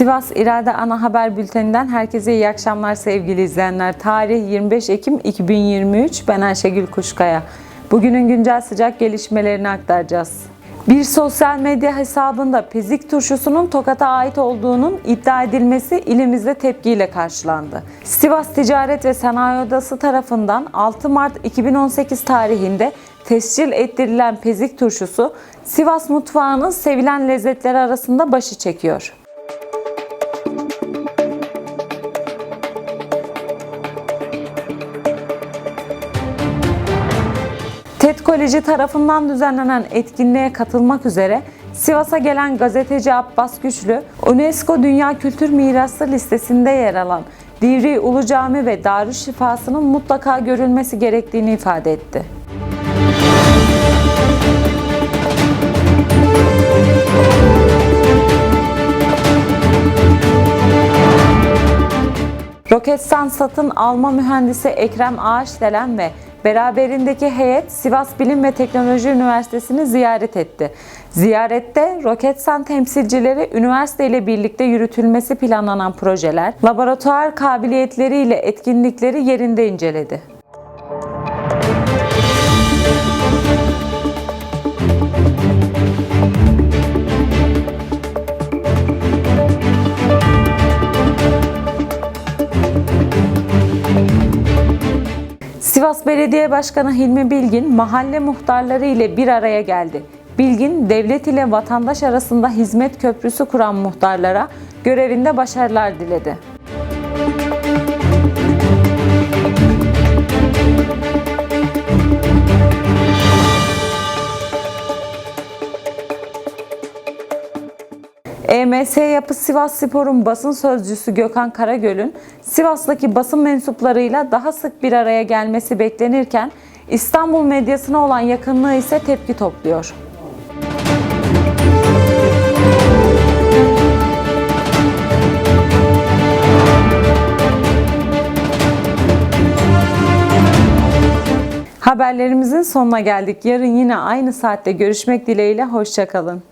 Sivas İrade Ana Haber Bülteni'nden herkese iyi akşamlar sevgili izleyenler. Tarih 25 Ekim 2023. Ben Ayşegül Kuşkaya. Bugünün güncel sıcak gelişmelerini aktaracağız. Bir sosyal medya hesabında pezik turşusunun Tokat'a ait olduğunun iddia edilmesi ilimizde tepkiyle karşılandı. Sivas Ticaret ve Sanayi Odası tarafından 6 Mart 2018 tarihinde tescil ettirilen pezik turşusu Sivas mutfağının sevilen lezzetleri arasında başı çekiyor. Koleji tarafından düzenlenen etkinliğe katılmak üzere Sivas'a gelen gazeteci Abbas Güçlü, UNESCO Dünya Kültür Mirası listesinde yer alan Divri Ulu Cami ve Darüşşifası'nın mutlaka görülmesi gerektiğini ifade etti. Roketsan satın alma mühendisi Ekrem Ağaçdelen ve beraberindeki heyet Sivas Bilim ve Teknoloji Üniversitesi'ni ziyaret etti. Ziyarette Roketsan temsilcileri üniversite ile birlikte yürütülmesi planlanan projeler, laboratuvar kabiliyetleriyle etkinlikleri yerinde inceledi. Sivas Belediye Başkanı Hilmi Bilgin mahalle muhtarları ile bir araya geldi. Bilgin, devlet ile vatandaş arasında hizmet köprüsü kuran muhtarlara görevinde başarılar diledi. EMS Yapı Sivas Spor'un basın sözcüsü Gökhan Karagöl'ün Sivas'taki basın mensuplarıyla daha sık bir araya gelmesi beklenirken İstanbul medyasına olan yakınlığı ise tepki topluyor. Haberlerimizin sonuna geldik. Yarın yine aynı saatte görüşmek dileğiyle. Hoşçakalın.